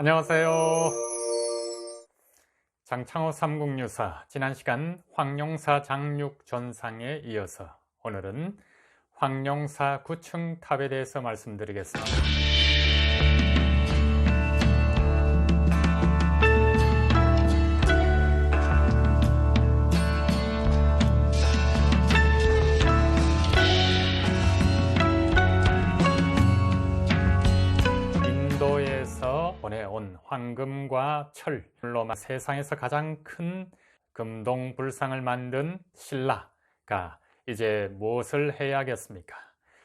안녕하세요. 장창호 삼국유사 지난 시간 황룡사 장육 전상에 이어서 오늘은 황룡사 구층 탑에 대해서 말씀드리겠습니다. 황금과 철로 세상에서 가장 큰 금동 불상을 만든 신라가 이제 무엇을 해야겠습니까?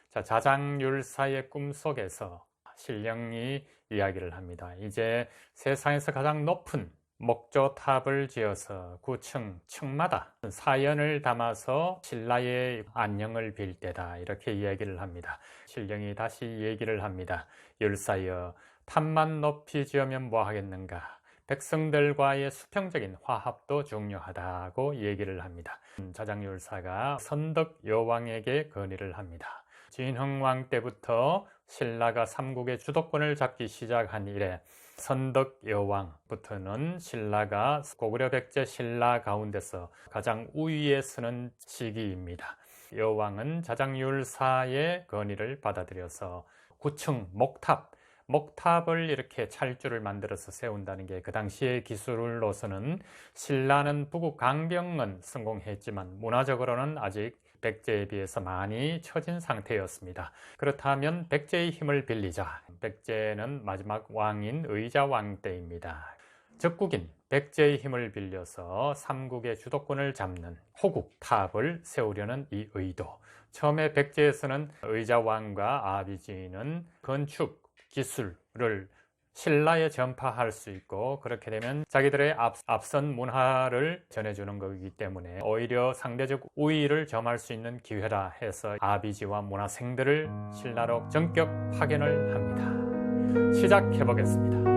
자, 자장율사의 꿈속에서 신령이 이야기를 합니다. 이제 세상에서 가장 높은 목조탑을 지어서 구층 층마다 사연을 담아서 신라의 안녕을 빌 때다 이렇게 이야기를 합니다. 신령이 다시 얘기를 합니다. 율사여 탑만 높이 지으면 뭐 하겠는가? 백성들과의 수평적인 화합도 중요하다고 얘기를 합니다. 자장율사가 선덕 여왕에게 건의를 합니다. 진흥왕 때부터 신라가 삼국의 주도권을 잡기 시작한 이래 선덕 여왕부터는 신라가 고구려 백제 신라 가운데서 가장 우위에 서는 시기입니다. 여왕은 자장율사의 건의를 받아들여서 구층 목탑 목탑을 이렇게 찰주를 만들어서 세운다는 게 그 당시의 기술로서는 신라는 북국 강병은 성공했지만 문화적으로는 아직 백제에 비해서 많이 처진 상태였습니다. 그렇다면 백제의 힘을 빌리자. 백제는 마지막 왕인 의자왕 때입니다. 적국인 백제의 힘을 빌려서 삼국의 주도권을 잡는 호국 탑을 세우려는 이 의도. 처음에 백제에서는 의자왕과 아비지는 건축 기술을 신라에 전파할 수 있고 그렇게 되면 자기들의 앞, 앞선 문화를 전해주는 것이기 때문에 오히려 상대적 우위를 점할 수 있는 기회라 해서 아비지와 문화생들을 신라로 전격 파견을 합니다. 시작해 보겠습니다.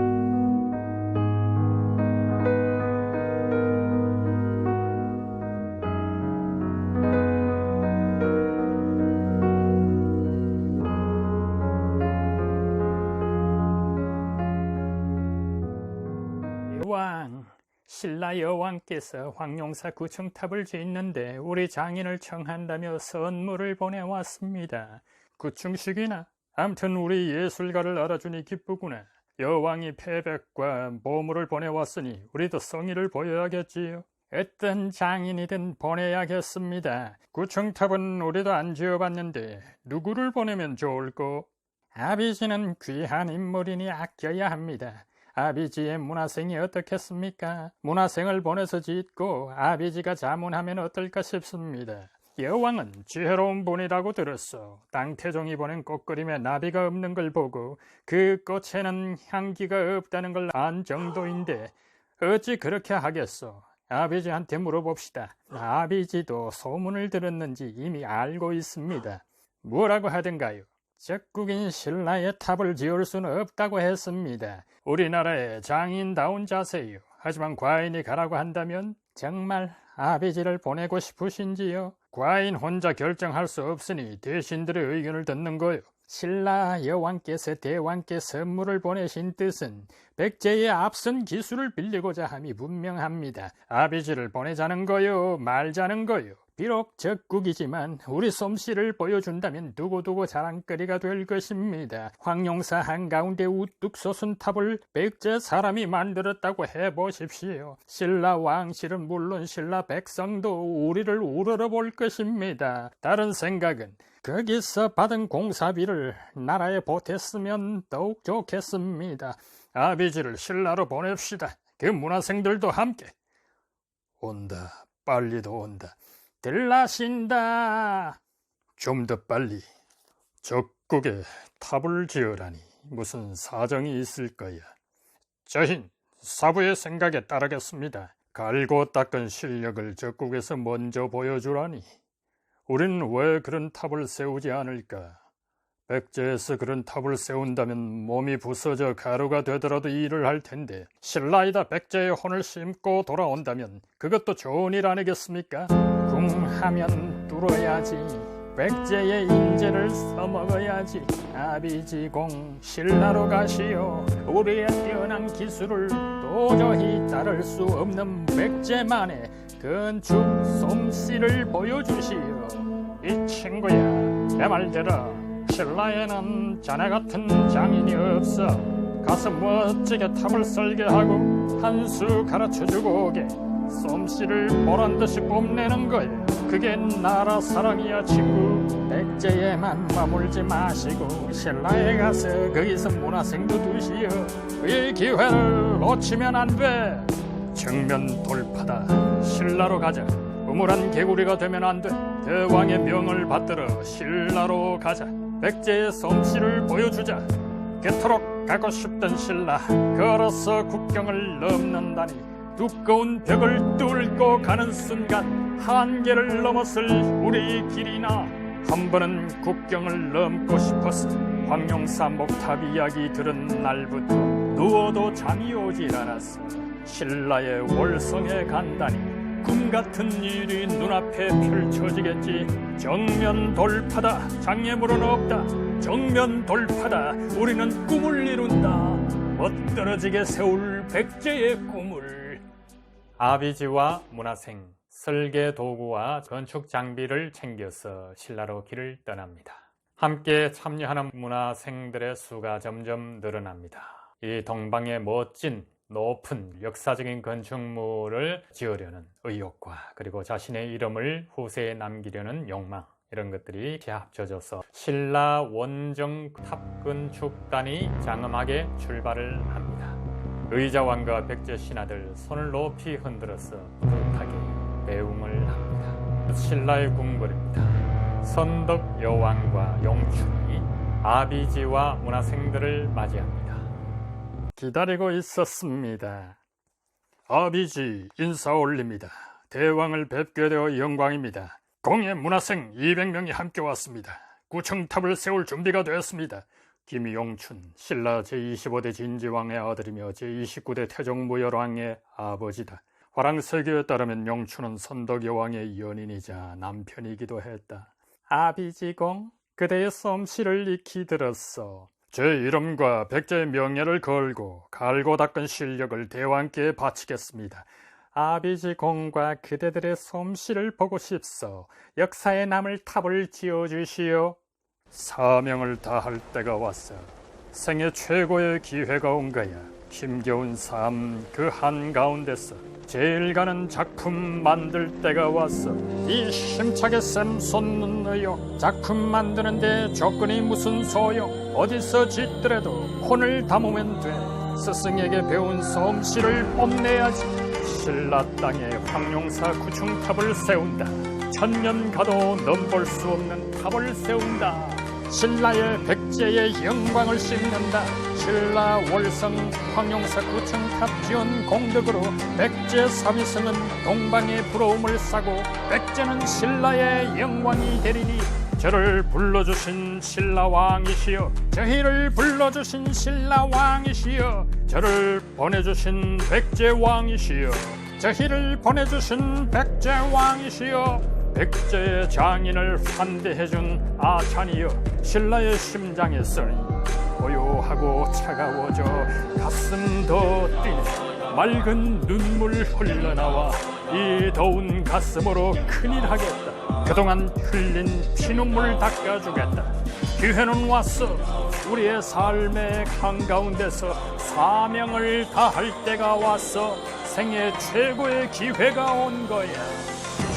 왕, 신라 여왕께서 황룡사 구층탑을 짓는데 우리 장인을 청한다며 선물을 보내왔습니다. 구층식이나 암튼 우리 예술가를 알아주니 기쁘구나. 여왕이 패백과 보물을 보내왔으니 우리도 성의를 보여야겠지요. 어떤 장인이든 보내야겠습니다. 구층탑은 우리도 안 지어봤는데 누구를 보내면 좋을꼬? 아비지는 귀한 인물이니 아껴야 합니다. 아비지의 문화생이 어떻겠습니까? 문화생을 보내서 짓고 아비지가 자문하면 어떨까 싶습니다. 여왕은 지혜로운 분이라고 들었어. 땅태종이 보낸 꽃그림에 나비가 없는 걸 보고 그 꽃에는 향기가 없다는 걸 안 정도인데 어찌 그렇게 하겠소? 아비지한테 물어봅시다. 아비지도 소문을 들었는지 이미 알고 있습니다. 뭐라고 하던가요? 적국인 신라의 탑을 지을 수는 없다고 했습니다. 우리나라의 장인다운 자세요. 하지만 과인이 가라고 한다면 정말 아비지를 보내고 싶으신지요? 과인 혼자 결정할 수 없으니 대신들의 의견을 듣는 거요. 신라 여왕께서 대왕께 선물을 보내신 뜻은 백제의 앞선 기술을 빌리고자 함이 분명합니다. 아비지를 보내자는 거요, 말자는 거요. 비록 적국이지만 우리 솜씨를 보여준다면 두고두고 자랑거리가 될 것입니다. 황룡사 한가운데 우뚝 솟은 탑을 백제 사람이 만들었다고 해보십시오. 신라 왕실은 물론 신라 백성도 우리를 우러러 볼 것입니다. 다른 생각은 거기서 받은 공사비를 나라에 보탰으면 더욱 좋겠습니다. 아비지를 신라로 보냅시다. 그 문화생들도 함께. 온다. 빨리도 온다. 들라신다. 좀 더 빨리 적국에 탑을 지으라니 무슨 사정이 있을 거야. 저흰 사부의 생각에 따르겠습니다. 갈고 닦은 실력을 적국에서 먼저 보여주라니. 우린 왜 그런 탑을 세우지 않을까? 백제에서 그런 탑을 세운다면 몸이 부서져 가루가 되더라도 일을 할 텐데 신라이다 백제의 혼을 심고 돌아온다면 그것도 좋은 일 아니겠습니까? 궁하면 뚫어야지 백제의 인재를 써먹어야지. 아비지공 신라로 가시오. 우리의 뛰어난 기술을 도저히 따를 수 없는 백제만의 건축 솜씨를 보여주시오. 이 친구야 내 말 들어 신라에는 자네 같은 장인이 없어. 가서 멋지게 탑을 설계하고 한 수 가르쳐주고 오게. 솜씨를 보란 듯이 뽐내는 거야 그게 나라 사랑이야 친구. 백제에만 머물지 마시고 신라에 가서 거기서 문화생도 두시오. 이 기회를 놓치면 안돼. 정면 돌파다. 신라로 가자 우물한 개구리가 되면 안 돼. 대왕의 명을 받들어 신라로 가자. 백제의 솜씨를 보여주자. 그토록 가고 싶던 신라 걸어서 국경을 넘는다니. 두꺼운 벽을 뚫고 가는 순간 한계를 넘었을 우리 길이나. 한 번은 국경을 넘고 싶었어. 황룡사 목탑 이야기 들은 날부터 누워도 잠이 오질 않았어. 신라의 월성에 간다니 꿈 같은 일이 눈앞에 펼쳐지겠지. 정면 돌파다. 장애물은 없다. 정면 돌파다. 우리는 꿈을 이룬다. 멋들어지게 세울 백제의 꿈을. 아비지와 문화생 설계 도구와 건축 장비를 챙겨서 신라로 길을 떠납니다. 함께 참여하는 문화생들의 수가 점점 늘어납니다. 이 동방의 멋진 높은 역사적인 건축물을 지으려는 의욕과 그리고 자신의 이름을 후세에 남기려는 욕망 이런 것들이 합쳐져서 신라 원정 탑 건축단이 장엄하게 출발을 합니다. 의자왕과 백제 신하들 손을 높이 흔들어서 뿌듯하게 배웅을 합니다. 신라의 궁궐입니다. 선덕 여왕과 용춘이 아비지와 문화생들을 맞이합니다. 기다리고 있었습니다. 아비지 인사 올립니다. 대왕을 뵙게 되어 영광입니다. 공예 문화생 200명이 함께 왔습니다. 구청탑을 세울 준비가 되었습니다. 김용춘, 신라 제25대 진지왕의 아들이며 제29대 태종무열왕의 아버지다. 화랑세교에 따르면 용춘은 선덕여왕의 연인이자 남편이기도 했다. 아비지공, 그대의 솜씨를 익히 들었어. 제 이름과 백제의 명예를 걸고 갈고 닦은 실력을 대왕께 바치겠습니다. 아비지 공과 그대들의 솜씨를 보고 싶소. 역사에 남을 탑을 지어주시오. 사명을 다할 때가 왔어. 생애 최고의 기회가 온 거야. 힘겨운 삶 그 한가운데서 제일 가는 작품 만들 때가 왔어. 이샘 솟는 의욕. 작품 만드는데 조건이 무슨 소용. 어디서 짓더라도 혼을 담으면 돼. 스승에게 배운 솜씨를 뽐내야지. 신라 땅에 황룡사 구층탑을 세운다. 천년 가도 넘볼 수 없는 탑을 세운다. 신라의 백 제의 영광을 싣는다. 신라 월성 황룡사 구층탑 지은 공덕으로 백제 사위성은 동방의 부러움을 사고 백제는 신라의 영광이 되리니 저를 불러주신 신라왕이시여 저희를 불러주신 신라왕이시여 저를 보내주신 백제왕이시여 저희를 보내주신 백제왕이시여 백제의 장인을 환대해준 아찬이여 신라의 심장에 쓰니 고요하고 차가워져 가슴도 뛰네 맑은 눈물 흘러나와 이 더운 가슴으로 큰일 하겠다. 그동안 흘린 피눈물 닦아주겠다. 기회는 왔어. 우리의 삶의 한가운데서 사명을 다할 때가 왔어. 생애 최고의 기회가 온 거야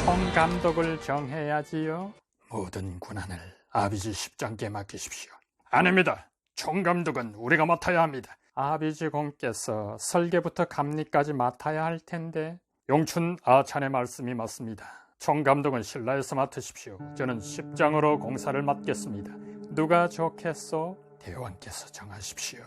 총감독을 정해야지요 모든 군안을 아비지 십장께 맡기십시오 아닙니다 총감독은 우리가 맡아야 합니다 아비지 공께서 설계부터 감리까지 맡아야 할 텐데 용춘 아찬의 말씀이 맞습니다 총감독은 신라에서 맡으십시오. 저는 십장으로 공사를 맡겠습니다. 누가 좋겠소? 대왕께서 정하십시오.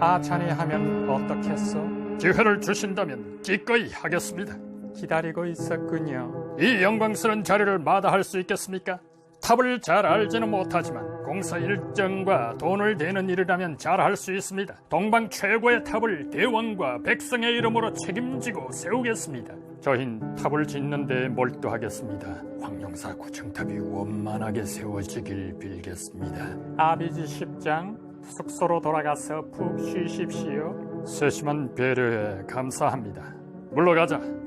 아찬이 하면 어떻겠소? 기회를 주신다면 기꺼이 하겠습니다. 기다리고 있었군요. 이 영광스러운 자리를 마다할 수 있겠습니까? 탑을 잘 알지는 못하지만 공사 일정과 돈을 대는 일이라면 잘 할 수 있습니다. 동방 최고의 탑을 대왕과 백성의 이름으로 책임지고 세우겠습니다. 저흰 탑을 짓는 데 몰두하겠습니다. 황룡사 구청탑이 원만하게 세워지길 빌겠습니다. 아비지 10장 숙소로 돌아가서 푹 쉬십시오. 세심한 배려에 감사합니다. 물러가자.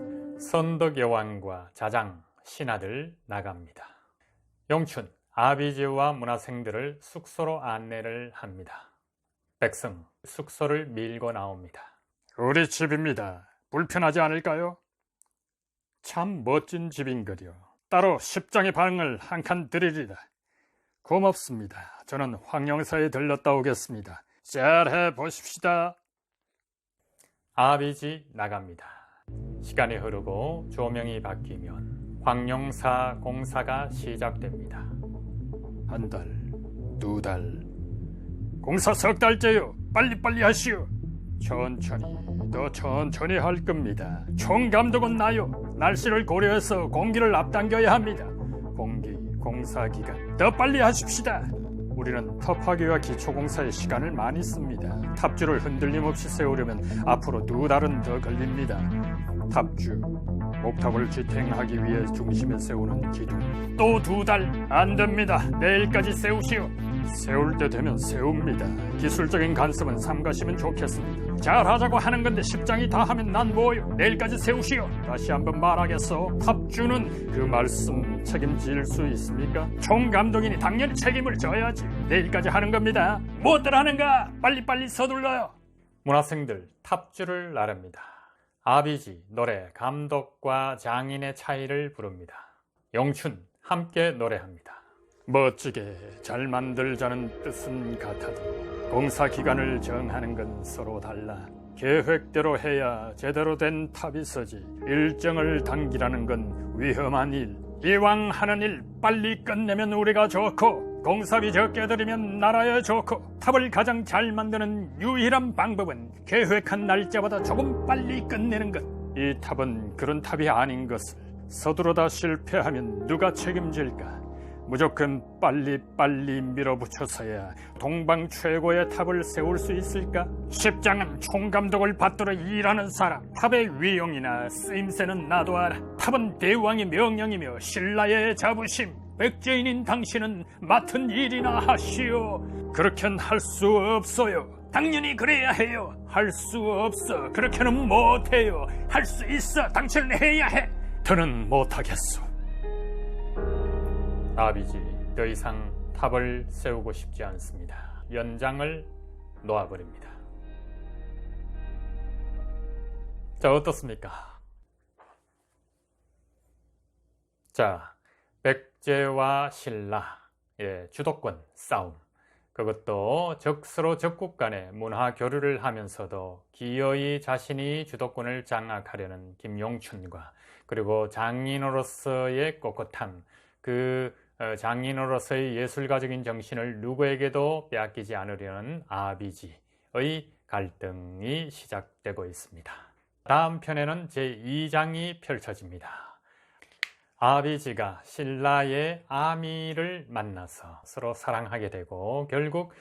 선덕 여왕과 자장 신하들 나갑니다. 영춘 아비지와 문화생들을 숙소로 안내를 합니다. 백성 숙소를 밀고 나옵니다. 우리 집입니다. 불편하지 않을까요? 참 멋진 집인거려. 따로 십장의 방을 한 칸 드리리다. 고맙습니다. 저는 황영사에 들렀다 오겠습니다. 잘해 보십시다. 아비지 나갑니다. 시간이 흐르고 조명이 바뀌면 황영사 공사가 시작됩니다. 한 달, 두 달, 공사 석 달째요. 빨리빨리 하시오. 천천히, 더 천천히 할 겁니다. 총 감독은 나요. 날씨를 고려해서 공기를 앞당겨야 합니다. 공기, 공사 기간, 더 빨리 하십시다. 우리는 탑하기와 기초공사에 시간을 많이 씁니다. 탑주를 흔들림 없이 세우려면 앞으로 두 달은 더 걸립니다. 탑주, 목탑을 지탱하기 위해 중심에 세우는 기둥. 또 두 달 안 됩니다. 내일까지 세우시오. 세울 때 되면 세웁니다. 기술적인 간섭은 삼가시면 좋겠습니다. 잘하자고 하는 건데 십장이 다 하면 난 뭐요? 내일까지 세우시오. 다시 한번 말하겠어. 탑주는 그 말씀 책임질 수 있습니까? 총감독이니 당연히 책임을 져야지. 내일까지 하는 겁니다. 뭐들 하는가? 빨리빨리 서둘러요. 문화생들 탑주를 나릅니다. 아비지 노래 감독과 장인의 차이를 부릅니다. 영춘 함께 노래합니다. 멋지게 잘 만들자는 뜻은 같아도 공사 기간을 정하는 건 서로 달라. 계획대로 해야 제대로 된 탑이 서지. 일정을 당기라는 건 위험한 일. 이왕 하는 일 빨리 끝내면 우리가 좋고 공사비 적게 들이면 나라에 좋고 탑을 가장 잘 만드는 유일한 방법은 계획한 날짜보다 조금 빨리 끝내는 것. 이 탑은 그런 탑이 아닌 것을 서두르다 실패하면 누가 책임질까? 무조건 빨리 빨리 밀어붙여서야 동방 최고의 탑을 세울 수 있을까? 십장은 총감독을 받들어 일하는 사람 탑의 위용이나 쓰임새는 나도 알아 탑은 대왕의 명령이며 신라의 자부심 백제인인 당신은 맡은 일이나 하시오. 그렇게는 할 수 없어요. 당연히 그래야 해요. 할 수 없어. 그렇게는 못해요. 할 수 있어. 당신은 해야 해. 더는 못하겠소. 아비지 더 이상 탑을 세우고 싶지 않습니다. 연장을 놓아버립니다. 자, 어떻습니까? 자, 백제와 신라, 예, 주도권 싸움. 그것도 적서로 적국 간의 문화 교류를 하면서도 기어이 자신이 주도권을 장악하려는 김용춘과 그리고 장인으로서의 꼿꼿함, 그 어, 장인으로서의 예술가적인 정신을 누구에게도 빼앗기지 않으려는 아비지의 갈등이 시작되고 있습니다. 다음 편에는 제2장이 펼쳐집니다. 아비지가 신라의 아미를 만나서 서로 사랑하게 되고 결국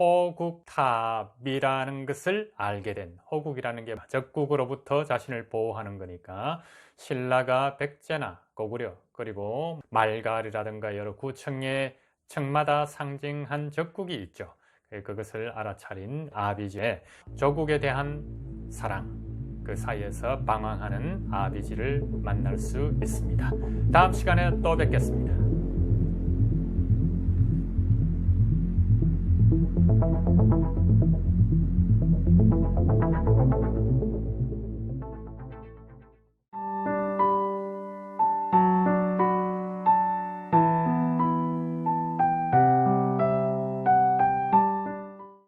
호국탑이라는 것을 알게 된 호국이라는 게 적국으로부터 자신을 보호하는 거니까 신라가 백제나 고구려 그리고 말갈이라든가 여러 구청의 청마다 상징한 적국이 있죠. 그것을 알아차린 아비지의 조국에 대한 사랑 그 사이에서 방황하는 아비지를 만날 수 있습니다. 다음 시간에 또 뵙겠습니다.